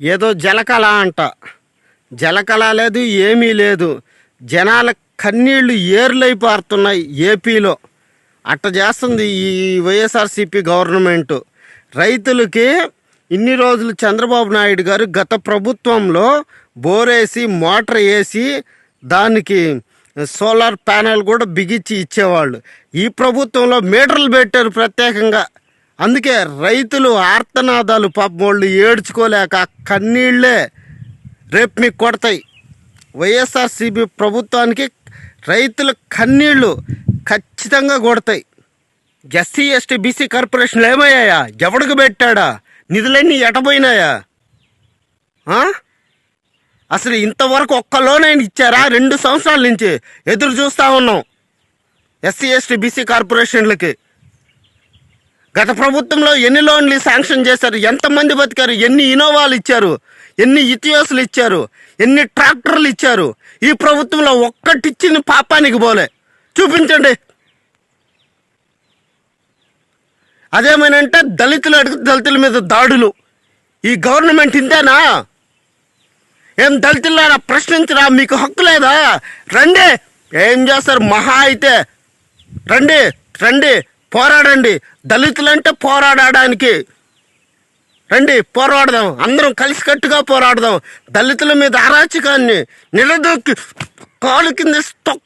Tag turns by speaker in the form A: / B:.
A: ఏదో జలకళ అంట. జలకళ లేదు ఏమీ లేదు. జనాల కన్నీళ్ళు ఏర్లై పారుతున్నాయి ఏపీలో. అట్ట చేస్తుంది ఈ వైఎస్ఆర్సీపీ గవర్నమెంట్. రైతులకి ఇన్ని రోజులు చంద్రబాబు నాయుడు గారు గత ప్రభుత్వంలో బోరేసి మోటార్ వేసి దానికి సోలార్ ప్యానెల్ కూడా బిగించి ఇచ్చేవాళ్ళు. ఈ ప్రభుత్వంలో మీటర్లు పెట్టారు ప్రత్యేకంగా. అందుకే రైతులు ఆర్తనాదాలు పాపం వాళ్ళు ఏడ్చుకోలేక కన్నీళ్ళే కన్నీళ్ళే రేపు మీకు కొడతాయి. వైఎస్ఆర్సీపీ ప్రభుత్వానికి రైతుల కన్నీళ్ళు ఖచ్చితంగా కొడతాయి. ఎస్సీ ఎస్టీ బీసీ కార్పొరేషన్లు ఏమయ్యాయా? ఎవడికి పెట్టాడా? నిధులన్నీ ఎటపోయినాయా? అసలు ఇంతవరకు ఒక్క లోన్ ఇచ్చారా? రెండు సంవత్సరాల నుంచి ఎదురు చూస్తూ ఉన్నాం. ఎస్సీ ఎస్టీ బీసీ కార్పొరేషన్లకి. గత ప్రభుత్వంలో ఎన్ని లోన్లు శాంక్షన్ చేశారు? ఎంతమంది బతికారు? ఎన్ని ఇనోవాలు ఇచ్చారు? ఎన్ని ఇతియోసులు ఇచ్చారు? ఎన్ని ట్రాక్టర్లు ఇచ్చారు? ఈ ప్రభుత్వంలో ఒక్కటిచ్చిన పాపానికి పోలే. చూపించండి. అదేమనంటే దళితులు అడుగు దళితుల మీద దాడులు. ఈ గవర్నమెంట్ ఇంతేనా? ఏం దళితులారా ప్రశ్నించరా? మీకు హక్కు లేదా? రండి. ఏం చేస్తారు? మహా అయితే. రండి రండి. పోరాడండి. దళితులంటే పోరాడడానికి. రండి పోరాడదాం. అందరం కలిసికట్టుగా పోరాడదాం. దళితుల మీద అరాచకాన్ని నిలదొక్కి కాలు కింద తొక్క